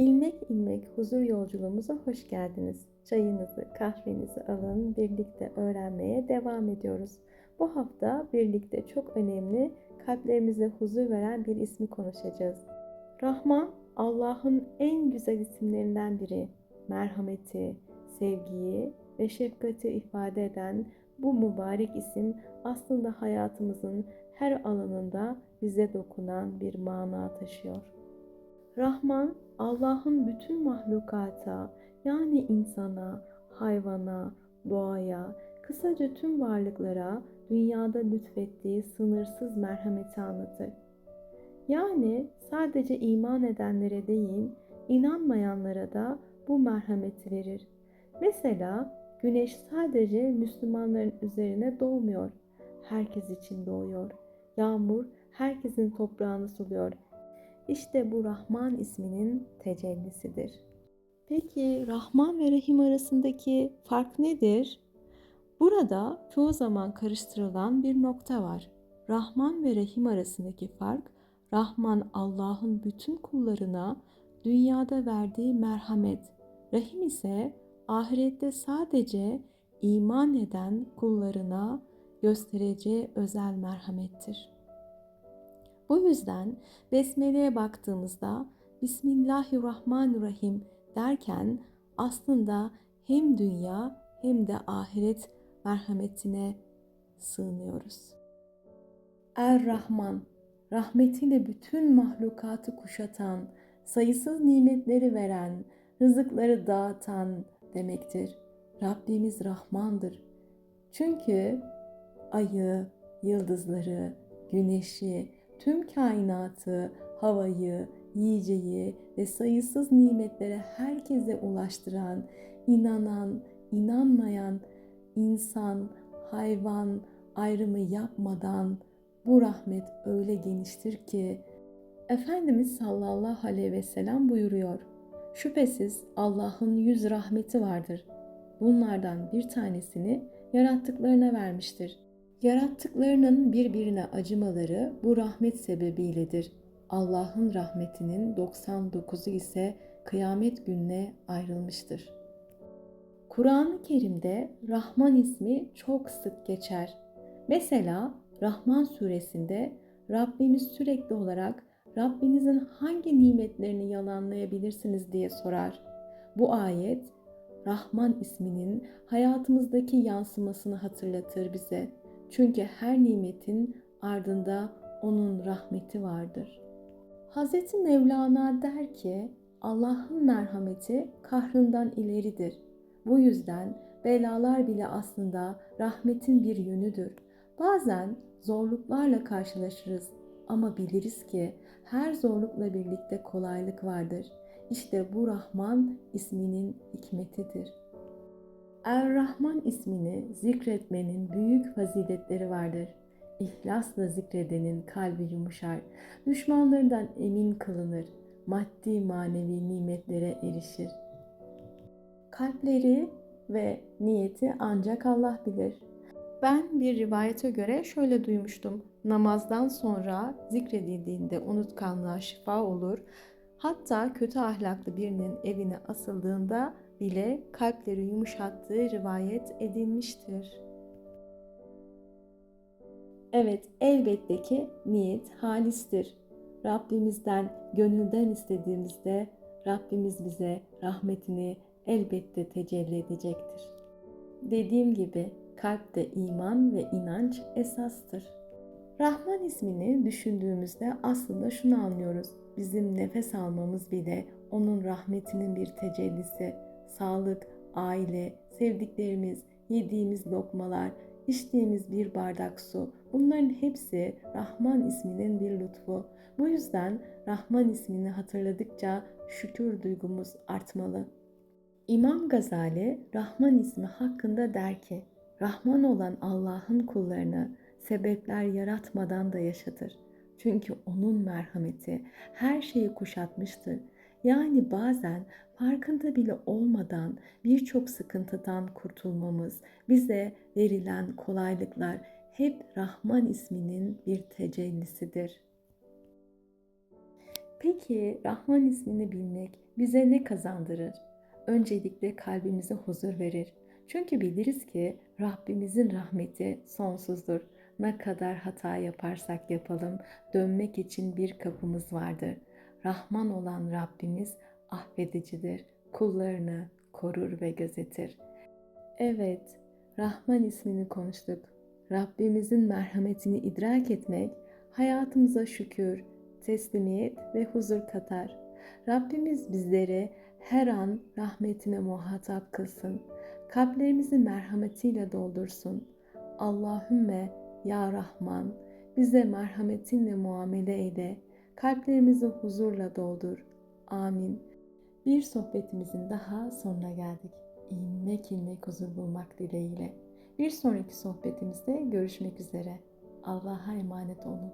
İlmek ilmek huzur yolculuğumuza hoş geldiniz. Çayınızı, kahvenizi alın, birlikte öğrenmeye devam ediyoruz. Bu hafta birlikte çok önemli, kalplerimize huzur veren bir ismi konuşacağız. Rahman, Allah'ın en güzel isimlerinden biri. Merhameti, sevgiyi ve şefkati ifade eden bu mübarek isim aslında hayatımızın her alanında bize dokunan bir mana taşıyor. Rahman, Allah'ın bütün mahlukata, yani insana, hayvana, doğaya, kısaca tüm varlıklara dünyada lütfettiği sınırsız merhameti anlatır. Yani sadece iman edenlere değil, inanmayanlara da bu merhameti verir. Mesela güneş sadece Müslümanların üzerine doğmuyor. Herkes için doğuyor. Yağmur herkesin toprağını suluyor. İşte bu Rahman isminin tecellisidir. Peki Rahman ve Rahim arasındaki fark nedir? Burada çoğu zaman karıştırılan bir nokta var. Rahman ve Rahim arasındaki fark, Rahman Allah'ın bütün kullarına dünyada verdiği merhamet, Rahim ise ahirette sadece iman eden kullarına göstereceği özel merhamettir. Bu yüzden Besmele'ye baktığımızda Bismillahirrahmanirrahim derken aslında hem dünya hem de ahiret merhametine sığınıyoruz. Er-Rahman, rahmetiyle bütün mahlukatı kuşatan, sayısız nimetleri veren, rızıkları dağıtan demektir. Rabbimiz Rahmandır. Çünkü ayı, yıldızları, güneşi, tüm kainatı, havayı, yiyeceği ve sayısız nimetlere herkese ulaştıran, inanan, inanmayan, insan, hayvan ayrımı yapmadan bu rahmet öyle geniştir ki Efendimiz sallallahu aleyhi ve sellem buyuruyor. Şüphesiz Allah'ın yüz rahmeti vardır. Bunlardan bir tanesini yarattıklarına vermiştir. Yarattıklarının birbirine acımaları bu rahmet sebebiyledir. Allah'ın rahmetinin 99'u ise kıyamet gününe ayrılmıştır. Kur'an-ı Kerim'de Rahman ismi çok sık geçer. Mesela Rahman suresinde Rabbimiz sürekli olarak Rabbinizin hangi nimetlerini yalanlayabilirsiniz diye sorar. Bu ayet Rahman isminin hayatımızdaki yansımasını hatırlatır bize. Çünkü her nimetin ardında onun rahmeti vardır. Hz. Mevlana der ki Allah'ın merhameti kahrından ileridir. Bu yüzden belalar bile aslında rahmetin bir yönüdür. Bazen zorluklarla karşılaşırız ama biliriz ki her zorlukla birlikte kolaylık vardır. İşte bu Rahman isminin hikmetidir. Er-Rahman ismini zikretmenin büyük faziletleri vardır. İhlasla zikredenin kalbi yumuşar, düşmanlarından emin kılınır, maddi manevi nimetlere erişir. Kalpleri ve niyeti ancak Allah bilir. Ben bir rivayete göre şöyle duymuştum. Namazdan sonra zikredildiğinde unutkanlığa şifa olur. Hatta kötü ahlaklı birinin evine asıldığında bile kalpleri yumuşattığı rivayet edilmiştir. Evet, elbette ki niyet halistir. Rabbimizden gönülden istediğimizde Rabbimiz bize rahmetini elbette tecelli edecektir. Dediğim gibi kalpte iman ve inanç esastır. Rahman ismini düşündüğümüzde aslında şunu anlıyoruz. Bizim nefes almamız bile onun rahmetinin bir tecellisi. Sağlık, aile, sevdiklerimiz, yediğimiz lokmalar, içtiğimiz bir bardak su bunların hepsi Rahman isminin bir lütfu. Bu yüzden Rahman ismini hatırladıkça şükür duygumuz artmalı. İmam Gazali Rahman ismi hakkında der ki, Rahman olan Allah'ın kullarını sebepler yaratmadan da yaşatır. Çünkü onun merhameti her şeyi kuşatmıştır. Yani bazen farkında bile olmadan birçok sıkıntıdan kurtulmamız, bize verilen kolaylıklar hep Rahman isminin bir tecellisidir. Peki Rahman ismini bilmek bize ne kazandırır? Öncelikle kalbimize huzur verir. Çünkü biliriz ki Rabbimizin rahmeti sonsuzdur. Ne kadar hata yaparsak yapalım dönmek için bir kapımız vardır. Rahman olan Rabbimiz affedicidir. Kullarını korur ve gözetir. Evet, Rahman ismini konuştuk. Rabbimizin merhametini idrak etmek hayatımıza şükür, teslimiyet ve huzur katar. Rabbimiz bizleri her an rahmetine muhatap kılsın. Kalplerimizi merhametiyle doldursun. Allahümme ya Rahman bize merhametinle muamele eyle. Kalplerimizi huzurla doldur. Amin. Bir sohbetimizin daha sonuna geldik. İlmek ilmek huzur bulmak dileğiyle. Bir sonraki sohbetimizde görüşmek üzere. Allah'a emanet olun.